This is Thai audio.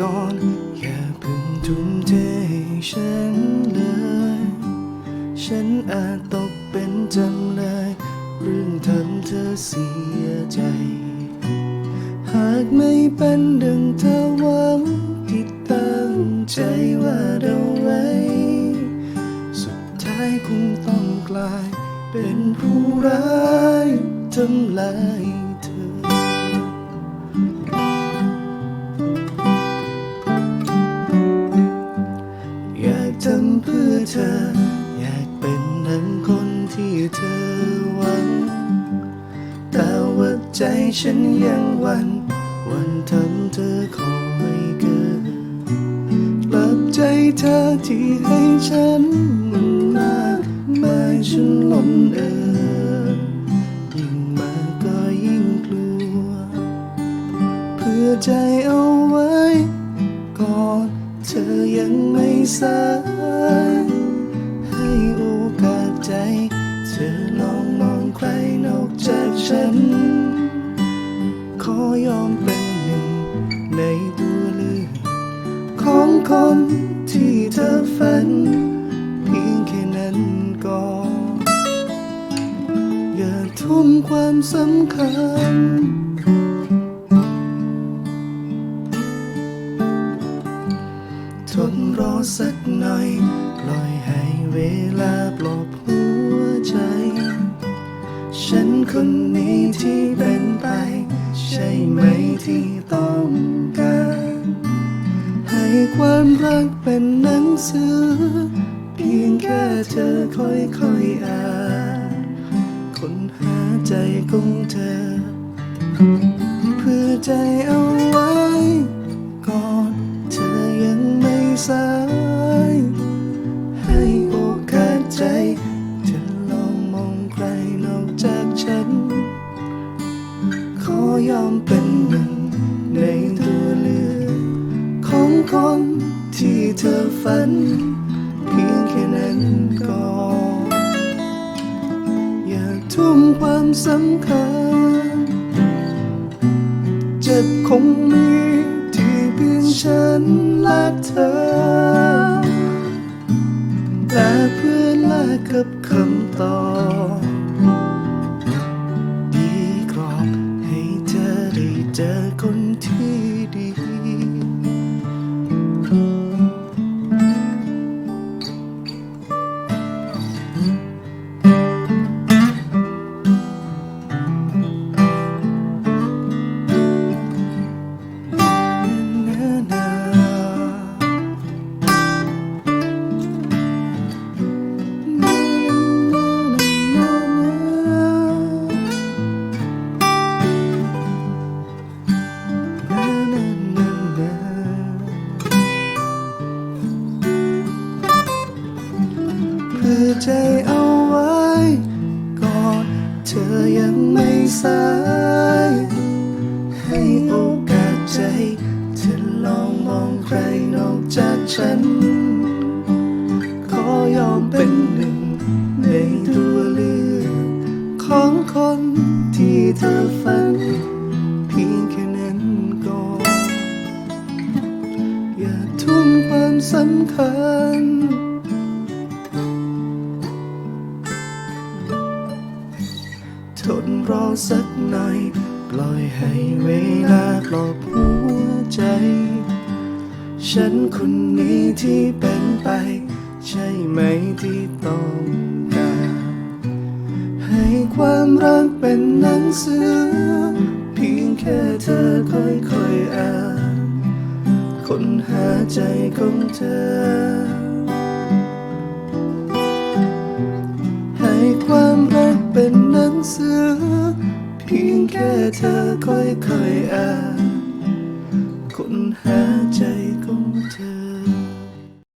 เพื่อใจไว้ก่อน อย่าเพิ่งทุ่มเทให้ฉันเลย ฉันอาจตกเป็นจำเลยเรื่องทำเธอเสียใจ หากไม่เป็นดังเธอหวังที่ตั้งใจว่าเราไว้ สุดท้ายคงต้องกลายเป็นผู้ร้ายทำลาย หวัง แต่ว่าใจฉันยังหวันวันทำเธอคอยเกินกลับใจเธอที่ให้ฉันมันมากมายฉันหล้นเอ่อยิ่งมากก็ยิ่งกลัว เพื่อใจเอาไว้ ก่อนเธอยังไม่สาย ฝันเพียงแค่นั้นก็อย่าทุ่มความสำคัญทนรอสักหน่อย ปล่อยให้เวลาปลอบหัวใจ ฉันคนนี้ที่เป็นไป อค่อยๆอ่านค้นหาใจของเธอ เพื่อใจเอาไว้ก่อนเธอยังไม่สาย ให้โอกาสใจเธอลองมองใครนอกจากฉัน ขอยอมเป็นหนึ่งในตัวเลือกของคนที่เธอฝัน เพียงแค่นั้นก็อย่าทุ่มความสำคัญ เจ็บคงมีที่เพียงฉันและเธอ แต่เพื่อแลกกับคำตอบ เธอยังไม่สาย ให้โอกาสใจ เธอลองมองใครนอกจากฉัน ขอยอมเป็นหนึ่ง ในตัวเลือกของคนที่เธอฝัน เพียงแค่นั้นก็อย่าทุ่มความสำคัญ รอสักหน่อย ปล่อยให้เวลาปลอบหัวใจ ฉันคนนี้ที่เป็นไป ใช่ไหมที่ต้องการ ให้ความรักเป็นหนังสือ เพียงแค่เธอค่อยๆอ่านค้นหาใจของเธอ ให้ความรัก เป็นหนังสือ เพียงแค่เธอค่อยๆอ่านค้นหาใจของ